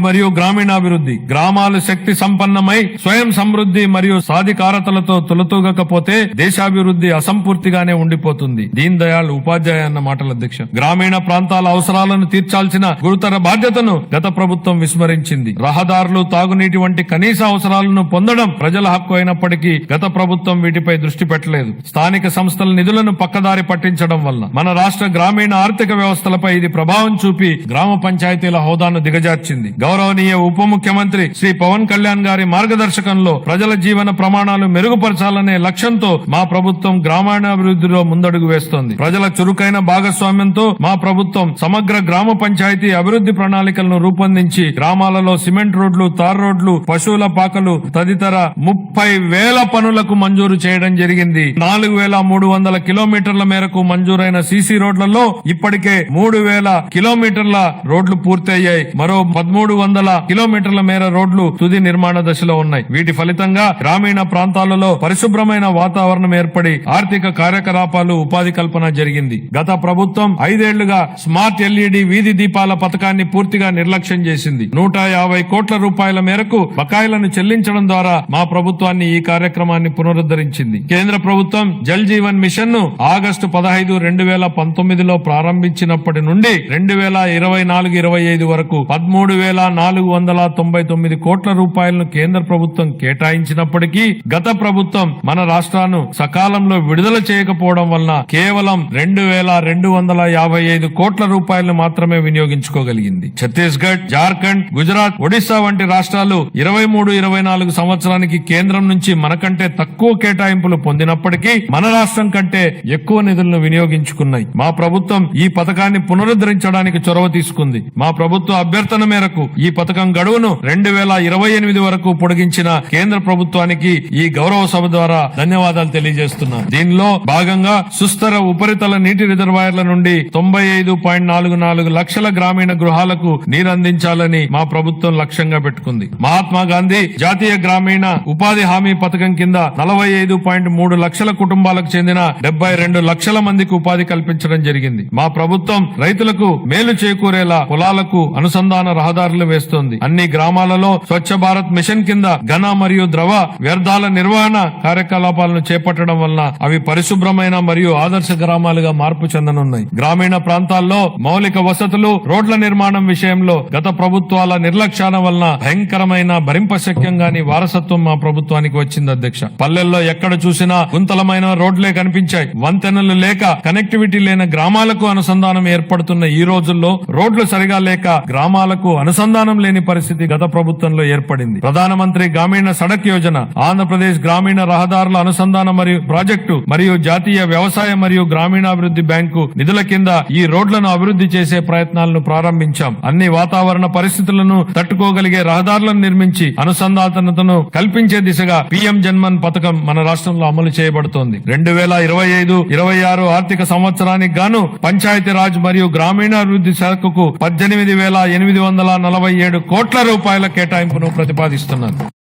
మరియు గ్రామీణాభివృద్ధి గ్రామాలు శక్తి సంపన్నమై స్వయం సమృద్ధి మరియు సాధికారతలతో తొలతూగకపోతే దేశాభివృద్ధి అసంపూర్తిగానే ఉండిపోతుంది. దీన్ దయాళ్ ఉపాధ్యాయ అన్న మాటల అధ్యక్ష. గ్రామీణ ప్రాంతాల అవసరాలను తీర్చాల్సిన గురుతర బాధ్యతను గత ప్రభుత్వం విస్మరించింది. రహదారులు తాగునీటి వంటి కనీస అవసరాలను పొందడం ప్రజల హక్కు అయినప్పటికీ గత ప్రభుత్వం వీటిపై దృష్టి పెట్టలేదు. స్థానిక సంస్థల నిధులను పక్కదారి పట్టించడం వల్ల మన రాష్ట్ర గ్రామీణ ఆర్థిక వ్యవస్థలపై ఇది ప్రభావం చూపి గ్రామ పంచాయతీల హోదాను దిగజార్చింది. గౌరవనీయ ఉప ముఖ్యమంత్రి శ్రీ పవన్ కళ్యాణ్ గారి మార్గదర్శకంలో ప్రజల జీవన ప్రమాణాలు మెరుగుపరచాలనే లక్ష్యంతో మా ప్రభుత్వం గ్రామీణాభివృద్ధిలో ముందడుగు వేస్తోంది. ప్రజల చురుకైన భాగస్వామ్యంతో మా ప్రభుత్వం సమగ్ర గ్రామ పంచాయతీ అభివృద్ధి ప్రణాళికలను రూపొందించి గ్రామాలలో సిమెంట్ రోడ్లు తార్ రోడ్లు పశువుల పాకలు తదితర ముప్పై వేల పనులకు మంజూరు చేయడం జరిగింది. నాలుగు వేల మూడు వందల కిలోమీటర్ల మేరకు మంజూరైన సీసీ రోడ్లలో ఇప్పటికే మూడు వేల కిలోమీటర్ల రోడ్లు పూర్తయ్యాయి. మరో పదమూడు వందల కిలోమీటర్ల మేర రోడ్లు తుది నిర్మాణ దశలో ఉన్నాయి. వీటి ఫలితంగా గ్రామీణ ప్రాంతాలలో పరిశుభ్రమైన వాతావరణం ఏర్పడి ఆర్థిక కార్యకలాపాలు ఉపాధి కల్పన జరిగింది. గత ప్రభుత్వం ఐదేళ్ళుగా స్మార్ట్ ఎల్ఈడి వీధి దీపాల పథకాన్ని పూర్తిగా నిర్లక్ష్యం చేసింది. నూట యాభై కోట్ల రూపాయల మేరకు బకాయిలను చెల్లించడం ద్వారా మా ప్రభుత్వాన్ని ఈ కార్యక్రమాన్ని పునరుద్ధరించింది. కేంద్ర ప్రభుత్వం జల్ జీవన్ మిషన్ను ఆగస్టు పదహైదు రెండు వేల పంతొమ్మిదిలో ప్రారంభించినప్పటి నుండి రెండు వేల ఇరవై నాలుగు ఇరవై ఐదు వరకు పదమూడు వేల నాలుగు వందల తొంభై తొమ్మిది కోట్ల రూపాయలను కేంద్ర ప్రభుత్వం కేటాయించినప్పటికీ గత ప్రభుత్వం మన రాష్ట్రాన్ని సకాలంలో విడుదల చేయకపోవడం వలన కేవలం రెండు వేల రెండు వందల యాభై ఐదు కోట్ల రూపాయలను మాత్రమే వినియోగించుకోగలిగింది. ఛత్తీస్గఢ్ జార్ఖండ్ గుజరాత్ ఒడిశా వంటి రాష్ట్రాలు ఇరవై మూడు ఇరవై నాలుగు సంవత్సరానికి కేంద్రం నుంచి మనకంటే తక్కువ కేటాయింపులు పొందినప్పటికీ మన రాష్ట్రం కంటే ఎక్కువ నిధులను వినియోగించుకున్నాయి. మా ప్రభుత్వం ఈ పథకాన్ని పునరుద్ధరించడానికి చొరవ తీసుకుంది. మా ప్రభుత్వ అభ్యర్థన మేరకు ఈ పథకం గడువును రెండు వేల ఇరవై ఎనిమిది వరకు పొడిగించిన కేంద్ర ప్రభుత్వానికి ఈ గౌరవ సభ ద్వారా ధన్యవాదాలు తెలియజేస్తున్నాను దీనిలో భాగంగా సుస్థిర ఉపరితల నీటి రిజర్వాయర్ల నుండి తొంభై ఐదు పాయింట్ నాలుగు నాలుగు లక్షల గ్రామీణ గృహాలకు నీరందించాలని మా ప్రభుత్వం లక్ష్యంగా పెట్టుకుంది. మహాత్మా గాంధీ జాతీయ గ్రామీణ ఉపాధి హామీ పథకం కింద నలభై ఐదు పాయింట్ మూడు లక్షల కుటుంబాలకు చెందిన డెబ్బై రెండు లక్షల మందికి ఉపాధి కల్పించడం జరిగింది. మా ప్రభుత్వం రైతులకు మేలు చేకూరేలా పొలాలకు అనుసంధాన రహదారులు వేస్తోంది. అన్ని గ్రామాలలో స్వచ్ఛ భారత్ మిషన్ కింద ఘన మరియు ద్రవ వ్యర్థాల నిర్వహణ కార్యకలాపాలను చేపట్టడం వలన అవి పరిశుభ్రమైన మరియు ఆదర్శ గ్రామాలుగా మార్పు చెందనున్నాయి. గ్రామీణ ప్రాంతాల్లో మౌలిక వసతులు రోడ్ల నిర్మాణం విషయంలో గత ప్రభుత్వాల నిర్లక్ష్యాల వలన భయంకరమైన భరింపశక్యంగాని వారసత్వం మా ప్రభుత్వానికి వచ్చింది అధ్యక్ష. పల్లెల్లో ఎక్కడ చూసినా గుంతలమైన రోడ్లే కనిపించాయి. వంతెనలు లేక కనెక్టివిటీ లేని గ్రామాలకు అనుసంధానం ఏర్పడుతున్న ఈ రోజుల్లో రోడ్లు సరిగా లేక గ్రామాలకు అనుసంధానం లేని పరిస్థితి గత ప్రభుత్వంలో ఏర్పడింది. ప్రధానమంత్రి గ్రామీణ సడక్ యోజన ఆంధ్రప్రదేశ్ గ్రామీణ రహదారుల అనుసంధానం మరియు ప్రాజెక్టు మరియు జాతీయ వ్యవసాయ మరియు గ్రామీణాభివృద్ధి బ్యాంకు నిధుల కింద ఈ రోడ్లను అభివృద్ధి చేసే ప్రయత్నాలను ప్రారంభించాం. అన్ని వాతావరణ పరిస్థితులను తట్టుకోగలిగే రహదారులను నిర్మించి అనుసంధానతను కల్పించే దిశగా పీఎం జన్మన్ పథకం మన రాష్ట్రంలో అమలు చేయబడుతోంది. రెండు వేల ఇరవై ఐదు ఇరవై ఆరు ఆర్థిక సంవత్సరానికి గాను పంచాయతీ రాజ్ మరియు గ్రామీణాభివృద్ధి శాఖకు పద్దెనిమిది వేల ఎనిమిది వందల నలభై ఏడు కోట్ల రూపాయల కేటాయింపును ప్రతిపాదిస్తున్నారు